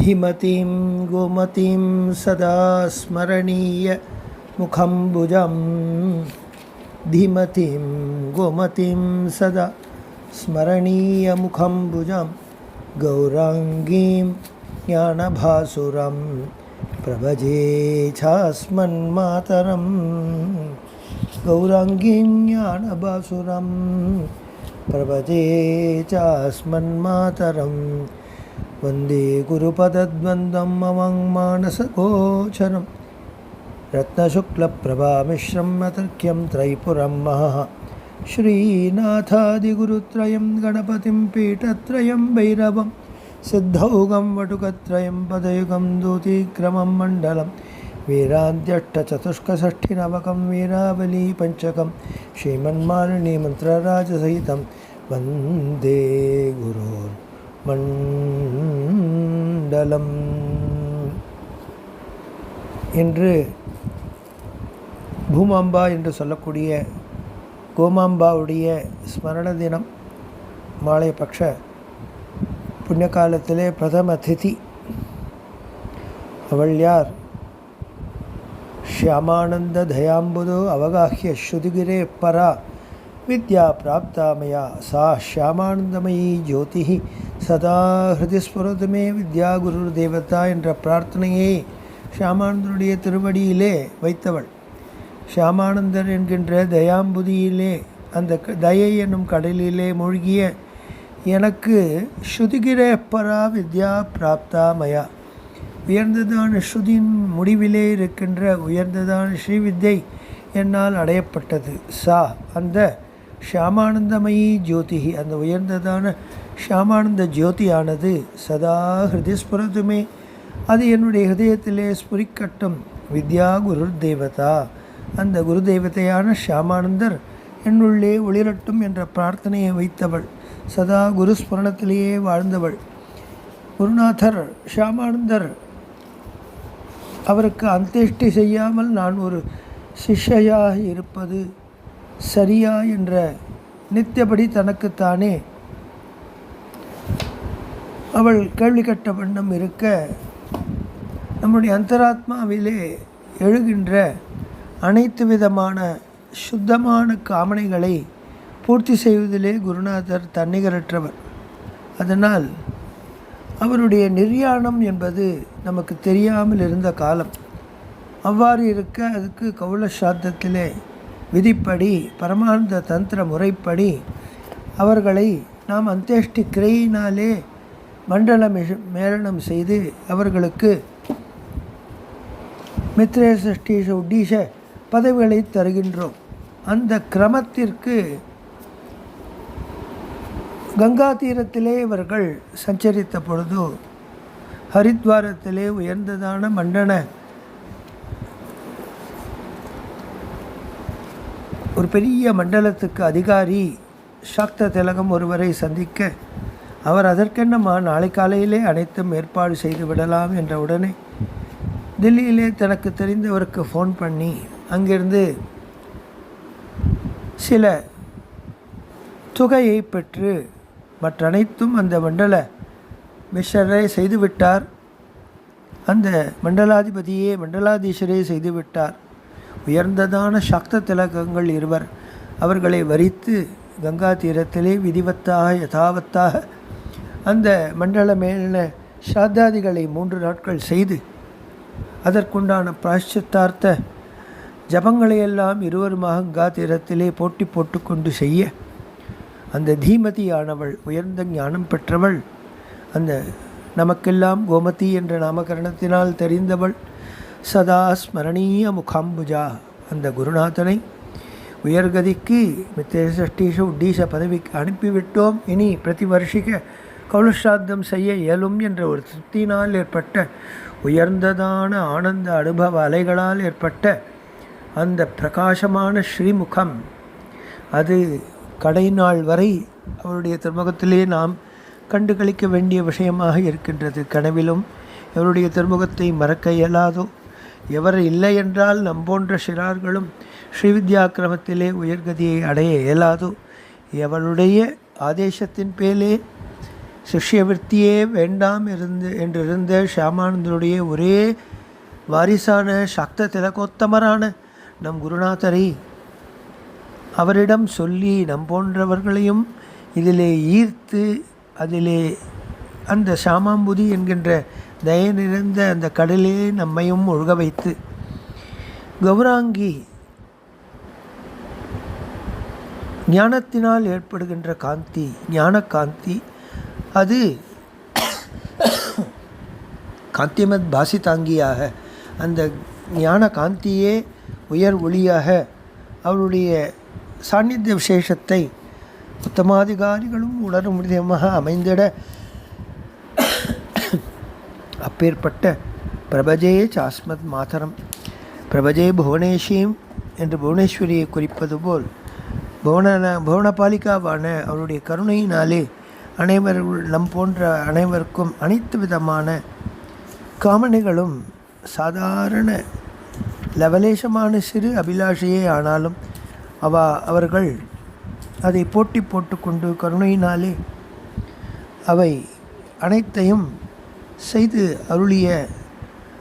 धीमतीं गोमतीं सदा स्मरणीय मुखम्बुजं धीमतीं गोमतीं सदा स्मरणीयमुखम्बुजं गौराङ्गीं ज्ञानभासुरं प्रभजे चास्मन्मातरं गौराङ्गीं ज्ञानभासुरं प्रभजे चास्मन्मातरं वन्दे गुरुपदद्वन्द्वं ममं मानसगोचरं रत्नशुक्लप्रभामिश्रं अतर्क्यं त्रैपुरं महः श्रीनाथादिगुरुत्रयं गणपतिं पीठत्रयं भैरवं सिद्धौगं वटुकत्रयं पदयुगं दूतीक्रमं मण्डलं वीरान्त्यष्टचतुष्कषष्ठिनवकं वीरावलीपञ्चकं श्रीमन्मालिनीमन्त्रराजसहितं वन्दे மண்டலம் என்று பூமாம்பா என்று சொல்லக்கூடிய கோமாம்பாவுடைய ஸ்மரண தினம். மாலை பட்ச புண்ணிய காலத்திலே பிரதம திதி அவள் யார்? ஷியாமானந்த தயாம்புதோ அவகாஹிய ஸ்ருதிகிரே பரா. வித்யா பிராப்தா மயா சா ஷியாமானந்தமயி ஜோதி சதா ஹிருதிஸ்புரதமே வித்யா குரு தேவதா என்ற பிரார்த்தனையை ஷியாமானந்தனுடைய திருவடியிலே வைத்தவள். ஷியாமானந்தர் என்கின்ற தயாம்புதியிலே அந்த க- தயை என்னும் கடலிலே மூழ்கிய எனக்கு ஸ்ருதிகிரேப்பரா வித்யா பிராப்தா மயா உயர்ந்ததான ஸ்ருதியின் முடிவிலே இருக்கின்ற உயர்ந்ததான ஸ்ரீவித்தை என்னால் அடையப்பட்டது. சா அந்த ஷியாமானந்தமயி ஜோதிகி. அந்த உயர்ந்ததான ஷியாமானந்த ஜோதியானது சதா ஹிருதிஸ்புரதுமே. அது என்னுடைய ஹிருதயத்திலே ஸ்புரிக்கட்டும் வித்யா குரு தேவதா. அந்த குரு தெய்வத்தையான ஷியாமானந்தர் என்னுள்ளே ஒளிரட்டும் என்ற பிரார்த்தனையை வைத்தவள். சதா குரு ஸ்மரணத்திலேயே வாழ்ந்தவள். குருநாதர் ஷியாமானந்தர் அவருக்கு அந்தேஷ்டி செய்யாமல் நான் ஒரு சிஷ்யாக இருப்பது சரியா என்ற நித்தியபடி தனக்குத்தானே. அவள் கேள்வி கட்ட வண்ணம் இருக்க நம்முடைய அந்தராத்மாவிலே எழுகின்ற அனைத்து விதமான சுத்தமான காமனைகளை பூர்த்தி செய்வதிலே குருநாதர் தன்னிகரற்றவர். அதனால் அவருடைய நிர்யாணம் என்பது நமக்கு தெரியாமல் இருந்த காலம். அவ்வாறு இருக்க அதுக்கு கௌல சாத்தத்திலே விதிப்படி பரமானந்த தந்திர முறைப்படி அவர்களை நாம் அந்தேஷ்டி கிரையினாலே மண்டல மேலனம் செய்து அவர்களுக்கு மித்ரே சஷ்டீஷ உடீஷ பதவிகளை தருகின்றோம். அந்த கிரமத்திற்கு கங்கா தீரத்திலே இவர்கள் சஞ்சரித்த பொழுது ஹரித்வாரத்திலே உயர்ந்ததான மண்டன ஒரு பெரிய மண்டலத்துக்கு அதிகாரி சாக்த திலகம் ஒருவரை சந்திக்க அவர் அதற்கென்னமா நாளை காலையிலே அனைத்தும் ஏற்பாடு செய்து விடலாம் என்ற உடனே டெல்லியிலே தனக்கு தெரிந்தவருக்கு ஃபோன் பண்ணி அங்கிருந்து சில தொகையை பெற்று மற்ற அனைத்தும் அந்த மண்டல மிஷரை செய்துவிட்டார். அந்த மண்டலாதிபதியே மண்டலாதீஷரே செய்துவிட்டார். உயர்ந்ததான சக்த திலகங்கள் இருவர் அவர்களை வரித்து கங்கா தீரத்திலே விதிவத்தாக யதாவத்தாக அந்த மண்டல மேலின ஸ்ராத்தாதிகளை மூன்று நாட்கள் செய்து அதற்குண்டான பிராயஷ்சித்தார்த்த ஜபங்களையெல்லாம் இருவருமாக கங்கா தீரத்திலே போட்டி போட்டுக்கொண்டு செய்ய அந்த தீமதியானவள் உயர்ந்த ஞானம் பெற்றவள் அந்த நமக்கெல்லாம் கோமதி என்ற நாமகரணத்தினால் தெரிந்தவள் சதா ஸ்மரணீய முகாம்புஜா. அந்த குருநாதனை உயர்கதிக்கு மித்தேஷஷ்டீஷ உடீச பதவிக்கு அனுப்பிவிட்டோம். இனி பிரதி வருஷிக செய்ய இயலும் என்ற ஒரு திருப்தியினால் ஏற்பட்ட உயர்ந்ததான ஆனந்த அனுபவ அலைகளால் ஏற்பட்ட அந்த பிரகாசமான ஸ்ரீமுகம். அது கடை நாள் வரை அவருடைய திருமுகத்திலே நாம் கண்டுகளிக்க வேண்டிய விஷயமாக இருக்கின்றது. கனவிலும் அவருடைய திருமுகத்தை மறக்க இயலாதோ? எவர் இல்லை என்றால் நம்போன்ற சிறார்களும் ஸ்ரீவித்யாக்கிரமத்திலே உயர்கதியை அடைய இயலாதோ. எவளுடைய ஆதேசத்தின் பேலே சிஷ்யவர்த்தியே வேண்டாம் இருந்து என்றிருந்த ஷியாமானந்தருடைய ஒரே வாரிசான சக்த திலகோத்தமரான நம் குருநாதரை அவரிடம் சொல்லி நம் போன்றவர்களையும் இதிலே ஈர்த்து அதிலே அந்த சாமாம்புதி என்கின்ற தய நிறைந்த அந்த கடலே நம்மையும் ஒழுக வைத்து. கௌராங்கி ஞானத்தினால் ஏற்படுகின்ற காந்தி ஞான காந்தி அது காந்திமத் பாசிதாங்கியாக அந்த ஞான காந்தியே உயர் ஒளியாக அவருடைய சாநித்திய விசேஷத்தை உத்தமாதிகாரிகளும் உணரும் விதமாக அமைந்திட அப்பேற்பட்ட பிரபஜே சாஸ்மத் மாதரம் பிரபஜே புவனேஷியும் என்று புவனேஸ்வரியை குறிப்பது போல் புவன புவனபாலிகாவான அவருடைய கருணையினாலே அனைவர் நம் போன்ற அனைவருக்கும் அனைத்து விதமான காமனைகளும் சாதாரண லவலேசமான சிறு அபிலாஷையே ஆனாலும் அவ அவர்கள் அதை போட்டி போட்டுக்கொண்டு கருணையினாலே அவை அனைத்தையும் செய்து அருளிய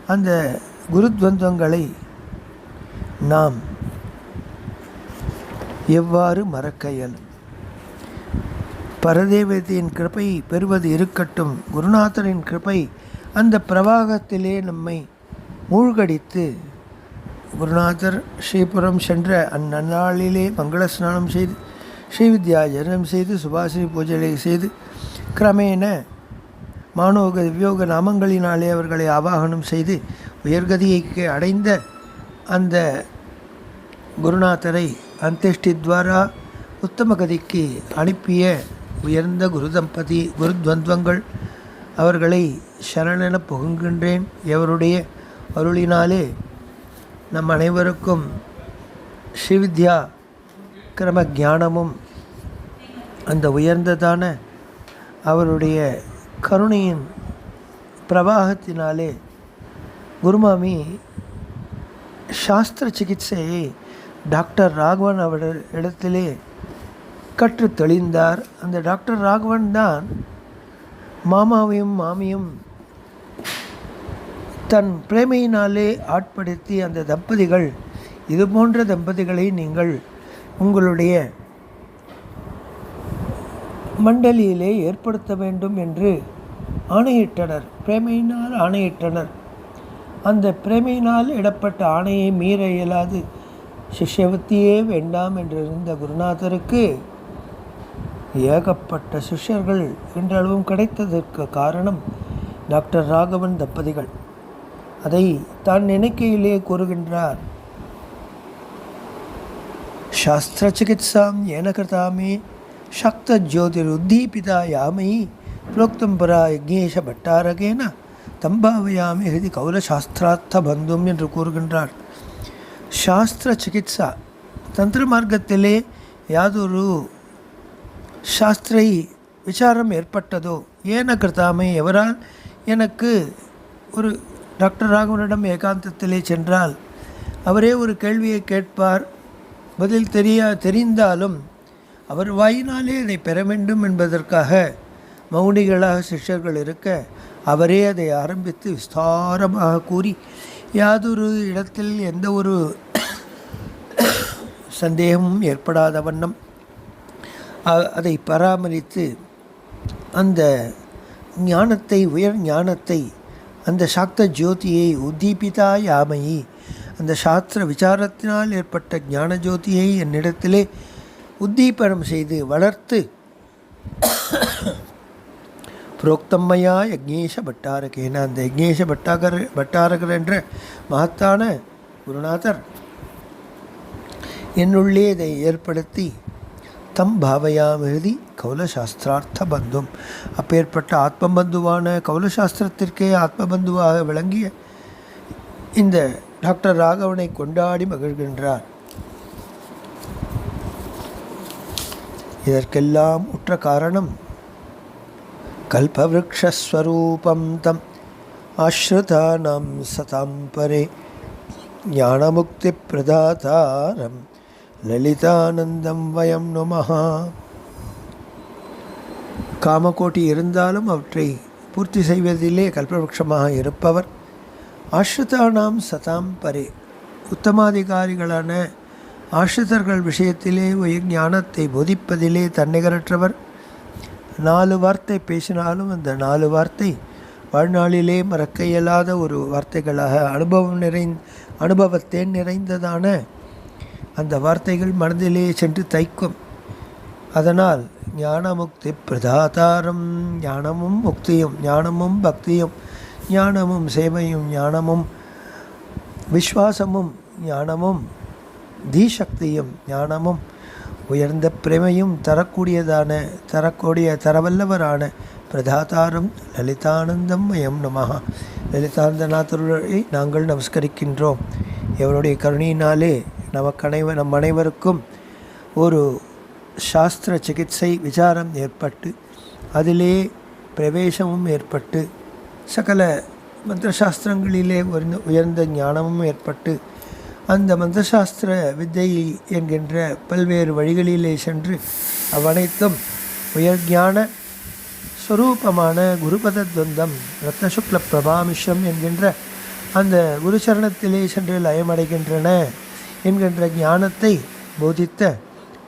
அந்த குருத்வந்தங்களை நாம் எவ்வாறு மறக்க இயலும்? பரதேவதையின் கிருபை பெறுவது இருக்கட்டும். குருநாதரின் கிருப்பை அந்த பிரவாகத்திலே நம்மை மூழ்கடித்து குருநாதர் ஸ்ரீபுரம் சென்ற அந்நன்னாளிலே மங்கள ஸ்நானம் செய்து ஸ்ரீவித்யா ஜனம் செய்து சுபாசினி பூஜைகளை செய்து கிரமேண மானோக திவ்யோக நாமங்களினாலே அவர்களை ஆவாகனம் செய்து உயர்கதியைக்கு அடைந்த அந்த குருநாதரை அந்தேஷ்டி துவாரா உத்தம கதிக்கு அனுப்பிய உயர்ந்த குருதம்பதி குருத்வந்தங்கள் குருத்வந்த்வங்கள் அவர்களை சரணென புகுங்கின்றேன் எவருடைய அருளினாலே நம் அனைவருக்கும் ஸ்ரீவித்யா கிரம ஞானமும் அந்த உயர்ந்ததான அவருடைய கருணையின் பிரவாகத்தினாலே குருமாமி சாஸ்திர சிகிச்சையை டாக்டர் ராகவன் அவர் இடத்திலே கற்று தெளிந்தார். அந்த டாக்டர் ராகவன் தான் மாமாவையும் மாமியும் தன் பிரேமையினாலே ஆட்படுத்தி அந்த தம்பதிகள் இது போன்ற தம்பதிகளை நீங்கள் உங்களுடைய மண்டலியிலே ஏற்படுத்த வேண்டும் என்று ஆணையிட்டனர். பிரேமையினால் ஆணையிட்டனர். அந்த பிரேமையினால் இடப்பட்ட ஆணையை மீற இயலாது. சிஷ்யவத்தியே வேண்டாம் என்றிருந்த குருநாதருக்கு ஏகப்பட்ட சிஷ்யர்கள் இன்றளவும் கிடைத்ததற்கு காரணம் டாக்டர் ராகவன் தம்பதிகள். அதை தான் நினைக்கையிலே கூறுகின்றார். சாஸ்திர சிகிச்சாம் ஏனகிருதாமே मे शक्तज्योतिरुद्दीपिता यामयि प्रोक्तं परा யக்ஞேஷபட்டாரகேன தம்பாவயாமி ஹிருதி கௌலசாஸ்திரார்த்த பந்தும் என்று கூறுகின்றார் சாஸ்திர சிகிச்சா தந்திர மார்க்கத்திலே யாதொரு சாஸ்திரை விசாரம் ஏற்பட்டதோ ஏன கிருத்தாமை எவரால் எனக்கு ஒரு டாக்டர் ராகவனிடம் ஏகாந்தத்திலே சென்றால் அவரே ஒரு கேள்வியை கேட்பார் பதில் தெரியா தெரிந்தாலும் அவர் வாயினாலே அதை பெற வேண்டும் என்பதற்காக மௌனிகளாக சிஷ்யர்கள் இருக்க அவரே அதை ஆரம்பித்து விஸ்தாரமாக கூறி யாதொரு இடத்தில் எந்த ஒரு சந்தேகமும் ஏற்படாத வண்ணம் அதை பராமரித்து அந்த ஞானத்தை உயர் ஞானத்தை அந்த சாக்த ஜோதியை உத்தீபிதா யாமையை அந்த சாஸ்திர விசாரத்தினால் ஏற்பட்ட ஞான ஜோதியை என்னிடத்திலே உத்தீபனம் செய்து வளர்த்து புரோக்தம்மையா யக்ஞேஷ பட்டாரகேன அந்த யக்ஞேஷ பட்டாகர் பட்டாரகர் என்ற மகத்தான குருநாதர் என்னுள்ளே இதை ஏற்படுத்தி தம் பாவயாம் எழுதி கௌலசாஸ்திரார்த்த பந்தும். அப்பேற்பட்ட ஆத்மபந்துவான கௌலசாஸ்திரத்திற்கே ஆத்மபந்துவாக விளங்கிய இந்த டாக்டர் ராகவனை கொண்டாடி மகிழ்கின்றார். இதற்கெல்லாம் உற்ற காரணம் கல்பவக்ஷஸ்வரூபம் தம் ஆஸ்ருதானாம் சதாம் பரே. ஞானமுக்தி பிரதாதாரம் லலிதானந்தம் வயம் நுமஹா. காமக்கோட்டி இருந்தாலும் அவற்றை பூர்த்தி செய்வதிலே கல்பவருஷமாக இருப்பவர் ஆஷ்ரிதானாம் சதாம் பரே. உத்தமாதிகாரிகளான ஆஷ்ரிதர்கள் விஷயத்திலே உயிர் ஞானத்தை போதிப்பதிலே தன்னிகரற்றவர். நாலு வார்த்தை பேசினாலும் அந்த நாலு வார்த்தை வாழ்நாளிலே மறக்க இயலாத ஒரு வார்த்தைகளாக அனுபவம் நிறை அனுபவத்தேன் நிறைந்ததான அந்த வார்த்தைகள் மனதிலே சென்று தைக்கும். அதனால் ஞானமுக்தி பிரதாதாரம். ஞானமும் முக்தியும் ஞானமும் பக்தியும் ஞானமும் சேவையும் ஞானமும் விஸ்வாசமும் ஞானமும் தீசக்தியும் ஞானமும் உயர்ந்த பிரமையும் தரக்கூடியதான தரக்கூடிய தரவல்லவரான பிரதாதாரம் லலிதானந்தம் மயம் நமஹா. லலிதானந்தநாதரை நாங்கள் நமஸ்கரிக்கின்றோம். இவருடைய கருணையினாலே நமக்கு நம் அனைவருக்கும் ஒரு சாஸ்திர சிகிச்சை விசாரம் ஏற்பட்டு அதிலே பிரவேசமும் ஏற்பட்டு சகல மந்திரசாஸ்திரங்களிலே உயர்ந்த உயர்ந்த ஞானமும் ஏற்பட்டு அந்த மந்திரசாஸ்திர வித்தை என்கின்ற பல்வேறு வழிகளிலே சென்று அவ்வனைத்தும் உயர் ஞான ஸ்வரூபமான குருபத துவந்தம் ரத்னசுக்ல பிரபாமிஷம் என்கின்ற அந்த குருச்சரணத்திலே சென்று லயமடைகின்றன என்கின்ற ஞானத்தை போதித்த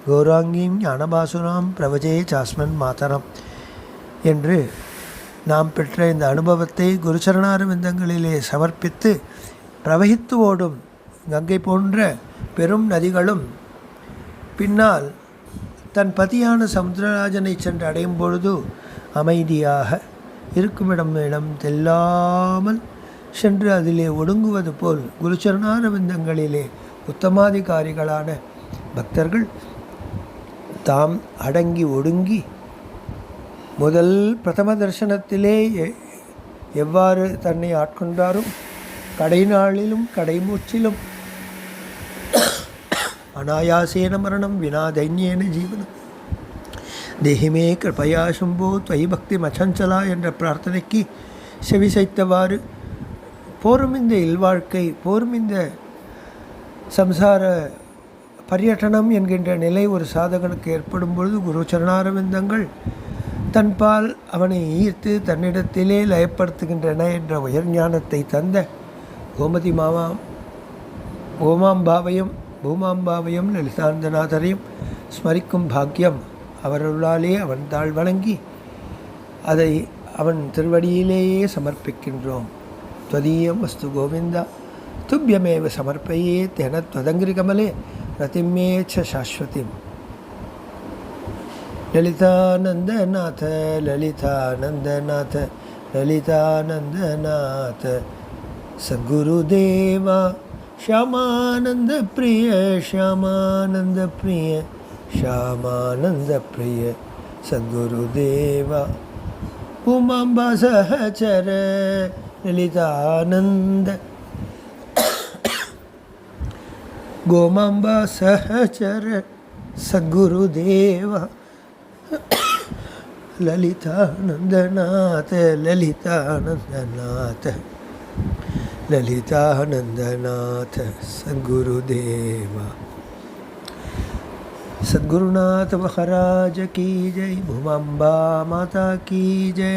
கௌராங்கியும் ஞானபாசுராம் பிரபஜே சாஸ்மன் மாதரம் என்று நாம் பெற்ற இந்த அனுபவத்தை குருச்சரணாரவிந்தங்களிலே சமர்ப்பித்து பிரவகித்து ஓடும் கங்கை போன்ற பெரும் நதிகளும் பின்னால் தன் பதியான சமுத்திரராஜனை சென்று அடையும் பொழுது அமைதியாக இருக்குமிடம் இடம் தெல்லாமல் சென்று அதிலே ஒடுங்குவது போல் குருச்சரணாரவிந்தங்களிலே உத்தமாதிகாரிகளான பக்தர்கள் தாம் அடங்கி ஒடுங்கி முதல் பிரதம தரிசனத்திலே எ- எவ்வாறு தன்னை ஆட்கொண்டாரோ கடைநாளிலும் கடைமூச்சிலும் அனாயாசேன மரணம் வினா தைன்யேன ஜீவனம் தேகிமே கிருபயா சும்போ துவை பக்தி மச்சஞ்சலா என்ற பிரார்த்தனைக்கு செவிசைத்தவாறு போரும் இந்த இல்வாழ்க்கை போரும் இந்த சம்சார பரியட்டனம் என்கின்ற நிலை ஒரு சாதகனுக்கு ஏற்படும் பொழுது குரு சரணாரவிந்தங்கள் தன்பால் அவனை ஈர்த்து தன்னிடத்திலே லயப்படுத்துகின்றன என்ற உயர் ஞானத்தை தந்த கோமதி மாமாம் ஓமாம்பாவையும் பூமாம்பாவையும் லலிதானந்தநாதரையும் ஸ்மரிக்கும் பாக்கியம் அவர்களாலே அவன் தாழ் வணங்கி அதை அவன் திருவடியிலேயே சமர்ப்பிக்கின்றோம் त्वदीयं वस्तु गोविन्द तुभ्यमेव समर्पये तेन त्वदङ्घ्रिकमले रतिमे च शाश्वतीम् ललितानन्दनाथ ललितानन्दनाथ ललितानन्दनाथ सद्गुरुदेव श्यामानन्दप्रिय श्यामानन्दप्रिय श्यामानन्दप्रिय सद्गुरुदेव उमाम्बा सहचर ललितानन्द गोमाम्बा सहचर सद्गुरुदेव ललितानन्दनाथ ललितानन्दनाथ લલિતાનંદનાથ સદગુરુદેવ સદગુરુનાથ મહારાજ કી જય ભૂમાંબા માતા કી જય